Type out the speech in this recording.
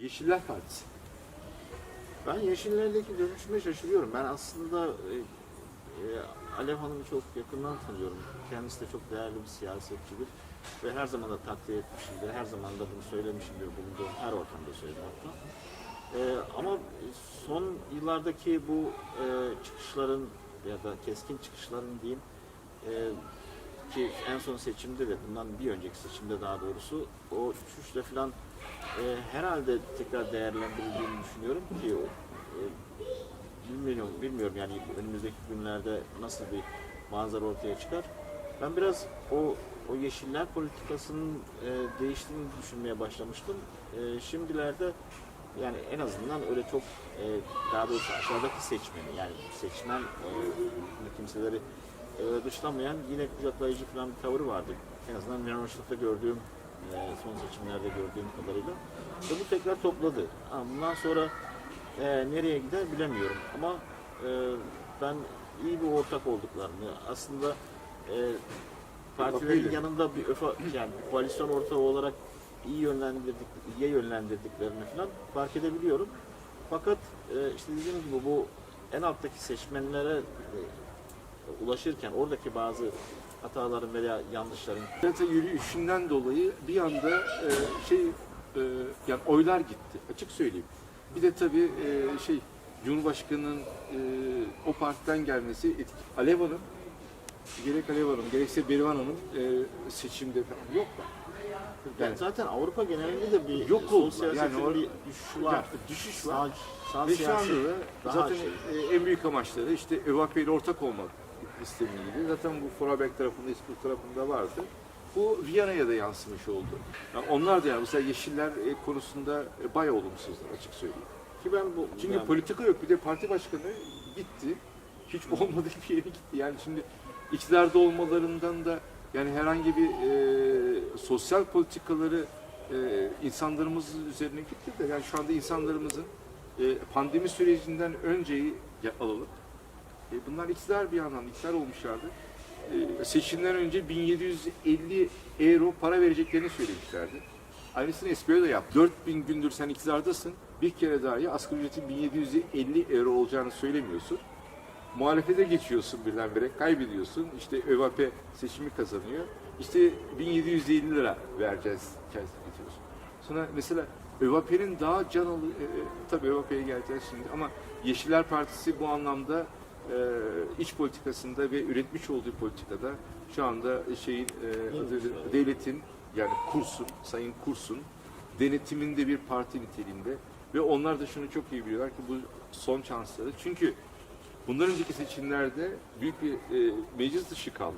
Yeşiller Partisi. Ben Yeşillerdeki dönüşüme şaşırıyorum. Ben aslında e, e, Alev Hanım'ı çok yakından tanıyorum. Kendisi de çok değerli bir siyasetçidir. Ve her zaman da takdir etmişimdir. Her zaman da bunu söylemişimdir. Bulunduğum her ortamda söyledim hatta. E, ama son yıllardaki bu e, çıkışların ya da keskin çıkışların diyeyim e, ki en son seçimde de bundan bir önceki seçimde daha doğrusu o düşüşle falan e, herhalde tekrar değerlendirildiğini düşünüyorum ki o, e, bilmiyorum, bilmiyorum yani önümüzdeki günlerde nasıl bir manzara ortaya çıkar. Ben biraz o o yeşiller politikasının e, değiştiğini düşünmeye başlamıştım. E, şimdilerde yani en azından öyle çok e, daha doğrusu aşağıdaki seçmeni yani seçmen e, kimseleri e, dışlamayan yine kucaklayıcı falan bir tavır vardı. En azından Miramışlık'ta gördüğüm e, son seçimlerde gördüğüm kadarıyla. Ve bu tekrar topladı. Bundan sonra e, nereye gider bilemiyorum ama e, ben iyi bir ortak olduklarını aslında e, partilerin yanında bir öfa, yani bir koalisyon ortağı olarak iyi yönlendirdik, iyiye yönlendirdiklerini falan fark edebiliyorum. Fakat e, işte dediğim gibi bu en alttaki seçmenlere ulaşırken oradaki bazı hataların veya yanlışların Zaten yürüyüşünden dolayı bir anda e, şey e, yani oylar gitti. Açık söyleyeyim. Bir de tabii e, şey Cumhurbaşkanı'nın e, o partiden gelmesi etki. Alev Hanım gerek Alev Hanım gerekse Berivan Hanım e, seçimde falan yok da. yani zaten Avrupa genelinde de bir Yok sol siyasetin Yani bir düşüşü var. Düşüş var. Sağ, sağ Ve şu anda da zaten şey. e, en büyük amaçları işte ÖVP ile ortak olmak istemiydi. Zaten bu Forabek tarafında, İskur tarafında vardı. Bu Viyana'ya da yansımış oldu. Yani onlar da yani mesela Yeşiller e, konusunda e, bayağı olumsuzlar açık söyleyeyim. Ki ben bu Çünkü yani- politika yok. Bir de parti başkanı gitti. Hiç olmadığı bir yere gitti. Yani şimdi iktidarda olmalarından da yani herhangi bir e, sosyal politikaları e, insanlarımızın üzerine gitti de yani şu anda insanlarımızın e, pandemi sürecinden önceyi alalım. E, bunlar iktidar bir yandan iktidar olmuşlardı. E, seçimden önce 1750 euro para vereceklerini söylemişlerdi. Aynısını SPO da yaptı. 4000 gündür sen iktidardasın. Bir kere dahi asgari ücretin 1750 euro olacağını söylemiyorsun. Muhalefete geçiyorsun birdenbire, kaybediyorsun. İşte ÖVP seçimi kazanıyor. İşte 1750 lira vereceğiz getiriyorsun. Sonra mesela ÖVP'nin daha can alı, e, e, tabii ÖVP'ye geleceğiz şimdi ama Yeşiller Partisi bu anlamda iç politikasında ve üretmiş olduğu politikada şu anda şeyin e, devletin yani kursun, sayın kursun denetiminde bir parti niteliğinde ve onlar da şunu çok iyi biliyorlar ki bu son şansları. Çünkü bundan önceki seçimlerde büyük bir e, meclis dışı kaldı.